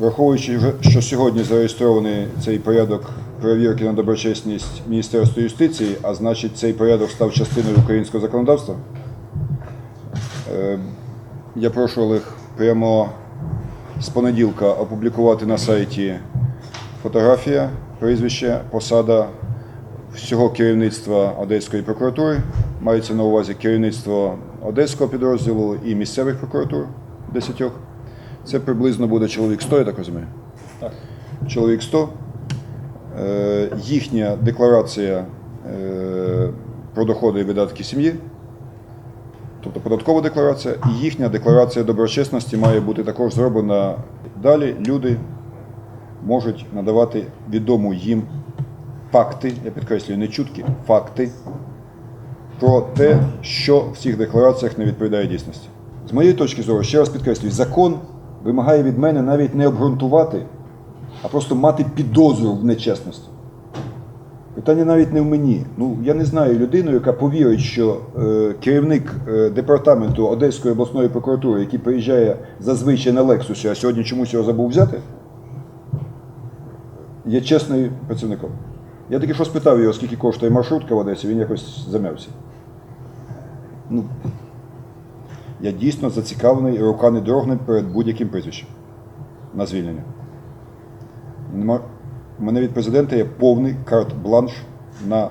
Враховуючи, що сьогодні зареєстрований цей порядок перевірки на доброчесність Міністерства юстиції, а значить цей порядок став частиною українського законодавства, е, я прошу Олег прямо з понеділка опублікувати на сайті фотографія, прізвище, посада всього керівництва Одеської прокуратури. Мається на увазі керівництво Одеського підрозділу і місцевих прокуратур десятьох. Це приблизно буде чоловік 100, я так розумію. Так. Чоловік 100. Е, їхня декларація е, про доходи і видатки сім'ї, тобто податкова декларація, і їхня декларація доброчесності має бути також зроблена. Далі люди можуть надавати відому їм факти, я підкреслюю, не чутки, факти про те, що в цих деклараціях не відповідає дійсності. З моєї точки зору, ще раз підкреслюю, закон вимагає від мене навіть не обґрунтувати, а просто мати підозру в нечесності. Питання навіть не в мені. Ну, я не знаю людину, яка повірить, що е, керівник е, департаменту Одеської обласної прокуратури, який приїжджає зазвичай на Лексусі, а сьогодні чомусь його забув взяти, є чесним працівником. Я таки що спитав його, скільки коштує маршрутка в Одесі, він якось замявся. Ну, я дійсно зацікавлений і рука не дрогне перед будь-яким прізвищем на звільнення. У мене від президента є повний карт-бланш на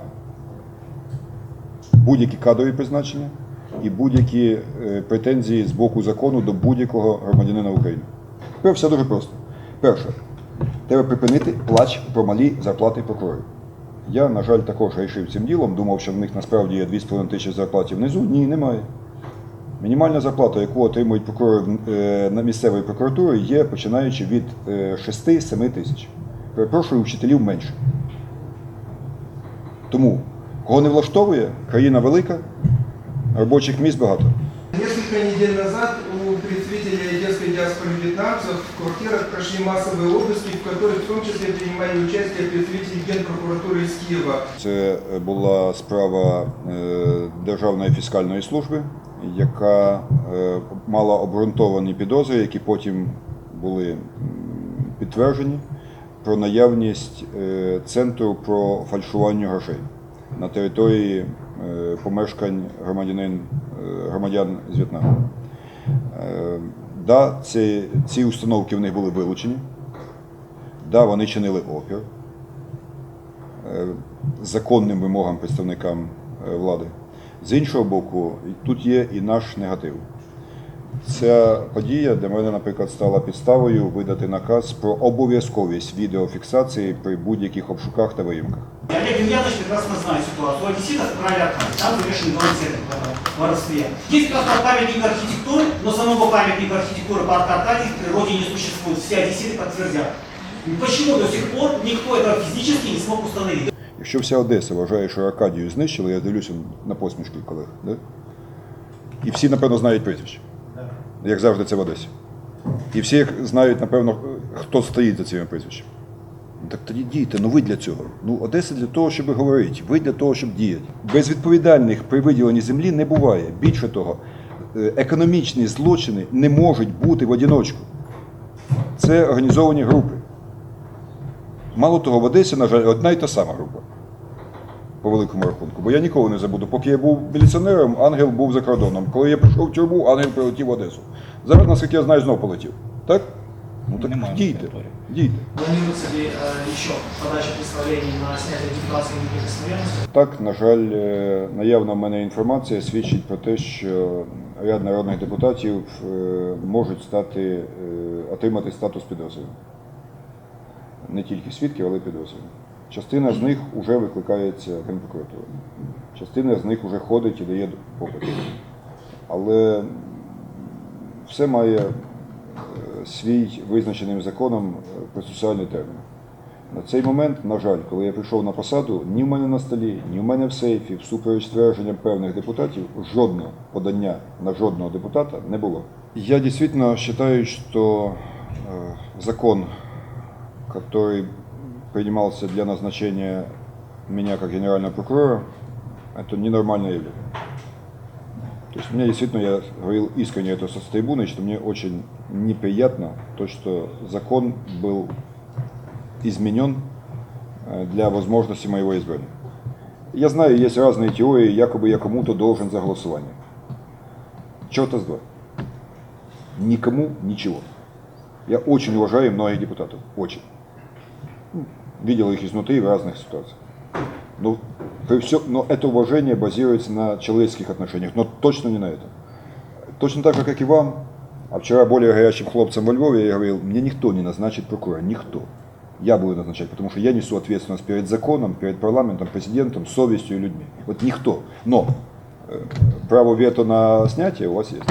будь-які кадрові призначення і будь-які е, претензії з боку закону до будь-якого громадянина України. Тепер все дуже просто. Перше, треба припинити плач про малі зарплати прокурорів. Я, на жаль, також рішив цим ділом, думав, що в них насправді є 2,5 тисячі зарплаті внизу. Ні, немає. Мінімальна зарплата, яку отримують прокурори е, на місцевої прокуратури, є починаючи від е, 6-7 тисяч. Перепрошую, у вчителів менше. Тому, кого не влаштовує, країна велика, робочих місць багато. Несколько недель назад у представителей одесской диаспоры вьетнамцев в квартирах прошли массовые обыски, в которых в том числе принимали участие представители Генпрокуратуры из Киева. Це е, була справа е, Державної фіскальної служби, яка е, мала обґрунтовані підозри, які потім були підтверджені про наявність е, центру про фальшування грошей на території е, помешкань громадянин, громадян з В'єтнаму. Да, ці, ці установки в них були вилучені. Да, вони чинили опір законним вимогам представникам влади. З іншого боку, і тут є і наш негатив. Ця подія для мене, наприклад, стала підставою видати наказ про обов'язковість відеофіксації при будь-яких обшуках та виїмках. Олег Демьянович прекрасно знает ситуацию. У одесситов брали Аркадий, там замешаны два инцидента в воровстве. Есть как раз памятник архитектуры, но самого памятника архитектуры парка Аркадий в природе не существует. Все одесситы подтвердят. Почему до сих пор никто этого физически не смог установить? Якщо вся Одеса вважає, що Аркадію знищили, я дивлюся на посмішки колег. Да? І всі, напевно, знають прізвище. Як завжди, це в Одесі. І всі знають, напевно, хто стоїть за цими прізвищами. Так тоді дійте, ну ви для цього. Ну, Одеса для того, щоб говорити, ви для того, щоб діяти. Безвідповідальних при виділенні землі не буває. Більше того, е, економічні злочини не можуть бути в одиночку. Це організовані групи. Мало того, в Одесі, на жаль, одна й та сама група. По великому рахунку. Бо я ніколи не забуду. Поки я був міліціонером, ангел був за кордоном. Коли я пішов в тюрму, ангел прилетів в Одесу. Зараз, наскільки я знаю, знов полетів. Так? Ну так Немає дійте. Дійте. Планируется ли э, еще подача представлений на снятие депутатской неприкосновенности? Так, на жаль, е, наявна в мене інформація свідчить про те, що ряд народних депутатів е, можуть стати, е, отримати статус підозрюваних. Не тільки свідків, але й підозрюваних. Частина з них вже викликається Генпрокуратурою. Частина з них вже ходить і дає попит. Але все має е, свій визначеним законом е, процесуальний термін. На цей момент, на жаль, коли я прийшов на посаду, ні в мене на столі, ні в мене в сейфі, всупереч твердженням певних депутатів, жодного подання на жодного депутата не було. Я дійсно вважаю, що э, закон, который принимался для назначения меня как генерального прокурора, это ненормальное явление. То есть мне действительно, я говорил искренне это со трибуны, что мне очень неприятно то, что закон был изменен э, для возможности моего избрания. Я знаю, есть разные теории, якобы я кому-то должен за голосование. Черта с два. Никому ничего. Я очень уважаю многих депутатов. Очень. Ну, Видел их изнутри в разных ситуациях. Но, при всё- но это уважение базируется на человеческих отношениях, но точно не на этом. Точно так же, как и вам. А вчера более горячим хлопцам во Львове я говорил, мне никто не назначит прокурора, никто. Я буду назначать, потому что я несу ответственность перед законом, перед парламентом, президентом, совестью и людьми. Вот никто. Но э, право вето на снятие у вас есть.